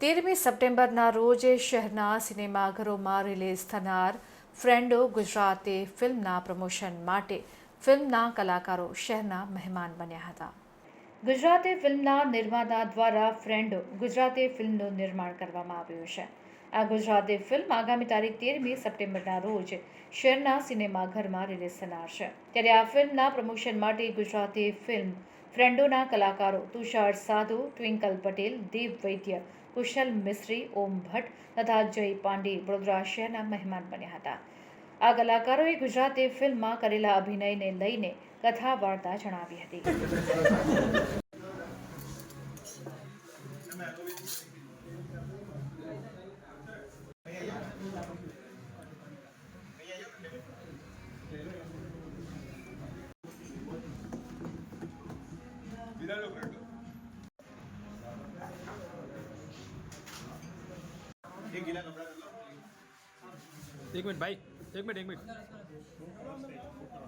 તેરમી સપ્ટેમ્બરના રોજ શહેરના સિનેમાઘરોમાં રિલીઝ થનાર ફ્રેન્ડો ગુજરાતે ફિલ્મના પ્રમોશન માટે ફિલ્મના કલાકારો શહેરના મહેમાન બન્યા હતા. ગુજરાતે ફિલ્મના નિર્માતા દ્વારા ફ્રેન્ડો ગુજરાતે ફિલ્મનું નિર્માણ કરવામાં આવ્યું છે. આ ગુજરાતી ફિલ્મ આગામી તારીખ તેરમી સપ્ટેમ્બરના રોજ શહેરના સિનેમાઘરમાં રિલીઝ થનાર ત્યારે આ ફિલ્મના પ્રમોશન માટે ગુજરાતી ફિલ્મ ફ્રેન્ડોના કલાકારો તુષાર સાધુ, ટ્વિંકલ પટેલ, દીપ વૈદ્ય, કુશલ મિસ્ત્રી, ઓમ ભટ્ટ તથા જય પાંડે વડોદરા શહેરના મહેમાન બન્યા હતા. આ કલાકારોએ ગુજરાતી ફિલ્મમાં કરેલા અભિનયને લઈને કથા વાર્તા જણાવી હતી. એક મિનિટ ભાઈ એક મિનિટ એક મિનિટ અ,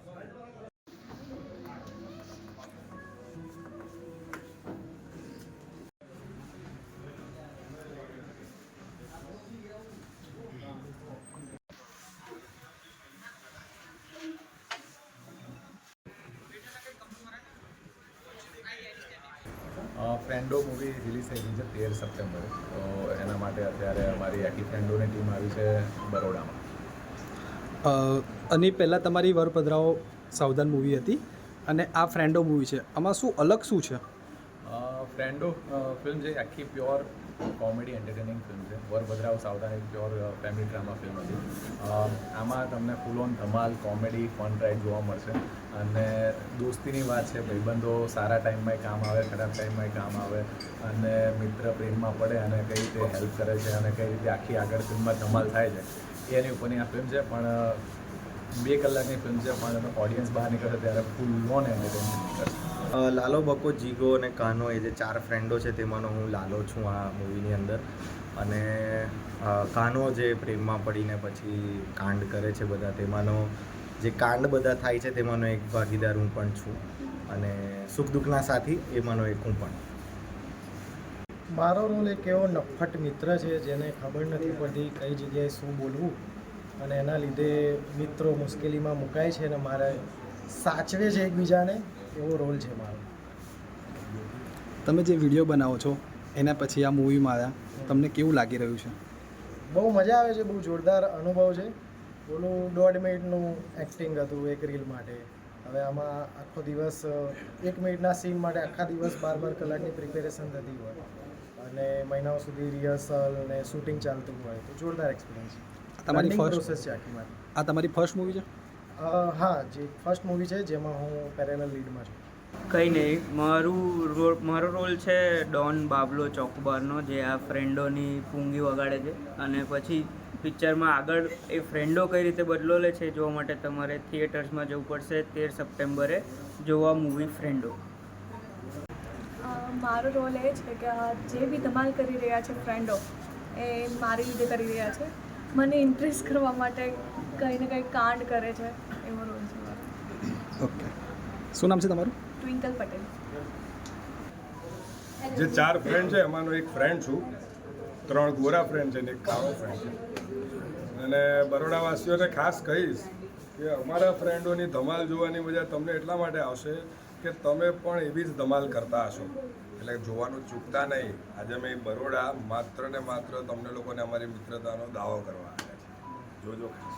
ફ્રેન્ડો મૂવી રિલીઝ થઈ ગઈ છે તેર સપ્ટેમ્બરે. તો એના માટે અત્યારે અમારી આખી ફ્રેન્ડોની ટીમ આવી છે બરોડામાં. અને પહેલાં તમારી વરપધરાઓ સાવધાન મૂવી હતી અને આ ફ્રેન્ડો મૂવી છે. આમાં શું અલગ શું છે? ફ્રેન્ડો ફિલ્મ છે આખી પ્યોર કોમેડી એન્ટરટેનિંગ ફિલ્મ છે વરભદ્રાવ સાવધાન એક પ્યોર ફેમિલી ડ્રામા ફિલ્મ હતી આમાં તમને ફૂલ ઓન ધમાલ કોમેડી ફન રાઇડ જોવા મળશે. અને દોસ્તીની વાત છે, ભાઈબંધો સારા ટાઈમમાં કામ આવે, ખરાબ ટાઈમમાં કામ આવે, અને મિત્ર પ્રેમમાં પડે અને કઈ રીતે હેલ્પ કરે છે અને કઈ રીતે આખી આગળ ફિલ્મમાં ધમાલ થાય છે. એની ઉપરની આ ફિલ્મ છે, પણ, બે કલાકની ફિલ્મ છે, પણ તમે ઓડિયન્સ બહાર નીકળશે ત્યારે ફૂલ ઓન એન્ટરટેનમેન્ટ નીકળશે લાલો બકો, જીગો અને કાનો એ જે ચાર ફ્રેન્ડો છે તેમાંનો હું લાલો છું આ મૂવીની અંદર. અને કાનો જે પ્રેમમાં પડીને પછી કાંડ કરે છે બધા, તેમાંનો જે કાંડ બધા થાય છે તેમાંનો એક ભાગીદાર હું પણ છું. અને સુખ દુઃખના સાથી એમાંનો એક હું પણ. મારો રોલ એક એવો નફ્ફટ મિત્ર છે જેને ખબર નથી પડતી કઈ જગ્યાએ શું બોલવું. અને એના લીધે મિત્રો મુશ્કેલીમાં મુકાય છે અને મારે સાચવે છે એકબીજાને. એવો રોલ છે મારો. તમે જે વીડિયો બનાવો છો એના પછી આ મૂવીમાં આવ્યા તમને કેવું લાગી રહ્યું છે? બહુ મજા આવે છે બહુ જોરદાર અનુભવ છે. ઓલું દોઢ મિનિટનું એક્ટિંગ હતું એક રીલ માટે. હવે આમાં આખો દિવસ એક મિનિટના સીન માટે આખા દિવસ બાર બાર કલાકની પ્રિપેરેશન થતી હોય. અને મહિનાઓ સુધી રિહર્સલ ને શૂટિંગ ચાલતું હોય. તો જોરદાર એક્સપિરિયન્સ તમારી ફર્સ્ટ પ્રોસેસ છે આખી મારી. આ તમારી ફર્સ્ટ મૂવી છે? હા જે ફર્સ્ટ મૂવી છે જેમાં હું પેરેલલ લીડમાં છું. કંઈ નહીં મારું રોલ મારો રોલ છે ડોન બાબલો ચોકબારનો જે આ ફ્રેન્ડોની પૂંગી વગાડે છે. અને પછી પિક્ચરમાં આગળ એ ફ્રેન્ડો કઈ રીતે બદલો લે છે જોવા માટે તમારે થિયેટર્સમાં જવું પડશે તેર સપ્ટેમ્બરે જોવા મૂવી ફ્રેન્ડો મારો રોલ એ છે કે આ જે બી ધમાલ કરી રહ્યા છે ફ્રેન્ડો એ મારી રીતે કરી રહ્યા છે. મને ઇન્ટરેસ્ટ કરવા માટે કંઈ ને કંઈ કાંડ કરે છે. ઓકે. શું નામ છે તમારું? ટ્વિંકલ પટેલ. જે ચાર ફ્રેન્ડ છે એમાંનો એક ફ્રેન્ડ છું. ત્રણ ગોરા ફ્રેન્ડ છે ને એક કાળો ફ્રેન્ડ છે. અને બરોડાવાસીઓને ખાસ કહીશ કે અમારા ફ્રેન્ડોની ધમાલ જોવાની મજા તમને એટલા માટે આવશે કે તમે પણ એવી જ ધમાલ કરતા હશો. એટલે જોવાનું ચૂકતા નહીં. આજે અમે બરોડા માત્ર ને માત્ર તમને લોકોને અમારી મિત્રતાનો દાવો કરવા આવ્યા છે. જોજો ખાસ.